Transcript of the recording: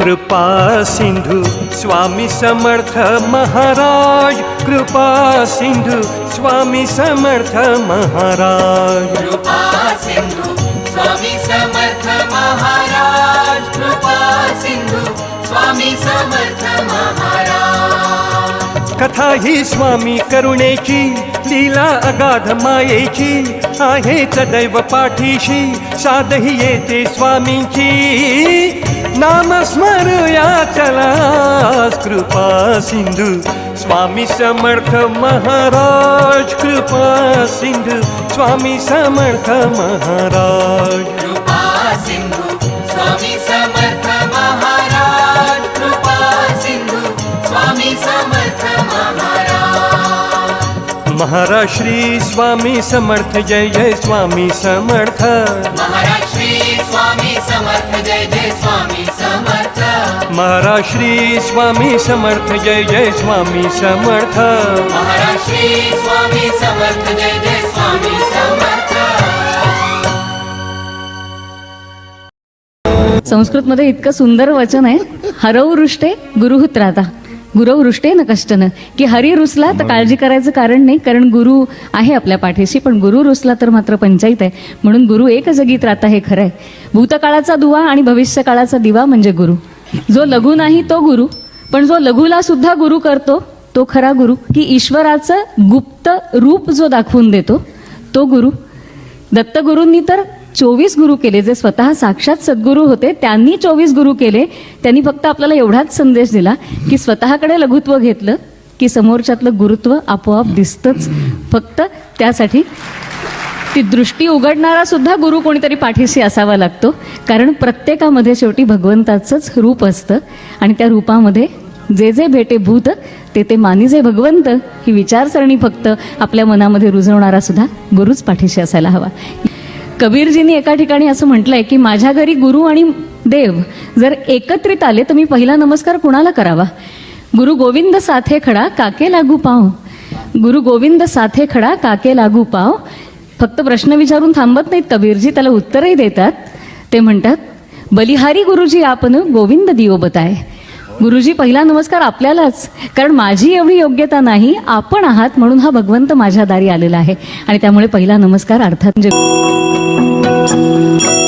कृपा सिंधू स्वामी समर्थ महाराज. कृपा सिंधू स्वामी समर्थ महाराज. कृपा सिंधू स्वामी समर्थ महाराज. कृपा सिंधू स्वामी समर्थ महाराज. कथा ही स्वामी करुणेची लीला अगाध मायेची आहे सदैव पाठीशी साधही येते स्वामींची. नामस्मरूया चला कृपा सिंधू स्वामी समर्थ महाराज कृपा सिंधू स्वामी समर्थ महाराज. महाराज श्री स्वामी समर्थ जय जय स्वामी समर्थ. महाराज श्री स्वामी समर्थ जय जय स्वामी समर्थ. महाराज श्री स्वामी समर्थ जय जय स्वामी समर्थ. महाराज श्री स्वामी समर्थ जय जय स्वामी समर्थ. संस्कृतमध्ये इतकं सुंदर वचन आहे. हरव रुष्टे गुरुहुत्राता गुरव रुष्टे न कष्टन. की हरी रुसला तर काळजी करायचं कारण नाही कारण गुरु आहे आपल्या पाठीशी पण गुरु रुसला तर मात्र पंचायत आहे. म्हणून गुरु एक जगीत राहता हे खरं आहे. भूतकाळाचा दुवा आणि भविष्य काळाचा दिवा म्हणजे गुरु. जो लघु नाही तो गुरु. पण जो लघुला सुद्धा गुरु करतो तो खरा गुरु. की ईश्वराचं गुप्त रूप जो दाखवून देतो तो गुरु. दत्तगुरूंनी तर चोवीस गुरु केले. जे स्वतः साक्षात सद्गुरू होते त्यांनी चोवीस गुरु केले. त्यांनी फक्त आपल्याला एवढाच संदेश दिला की स्वतःकडे लघुत्व घेतलं की समोरच्यातलं गुरुत्व आपोआप दिसतंच. फक्त त्यासाठी ती दृष्टी उघडणारा सुद्धा गुरु कोणीतरी पाठीशी असावा लागतो. कारण प्रत्येकामध्ये शेवटी भगवंताचंच रूप असतं. आणि त्या रूपामध्ये जे जे भेटे भूत ते ते मानिजे भगवंत ही विचारसरणी फक्त आपल्या मनामध्ये रुजवणारा सुद्धा गुरुच पाठीशी असायला हवा. कबीरजींनी एका ठिकाणी असं म्हटलंय की माझ्या घरी गुरु आणि देव जर एकत्रित आले तर मी पहिला नमस्कार कुणाला करावा? गुरु गोविंद साथे खडा काके लागू पाव. गुरु गोविंद साथे खडा काके लागू पाव. फक्त प्रश्न विचारून थांबत नाहीत कबीरजी त्याला उत्तरही देतात. ते म्हणतात बलिहारी गुरुजी आपण गोविंद दिओ बताय गुरुजी पहिला नमस्कार आपल्यालाच. कारण माझी एवढी योग्यता नाही. आपण आहात म्हणून हा भगवंत माझ्या दारी आलेला आहे. आणि त्यामुळे पहिला नमस्कार अर्थात म्हणजे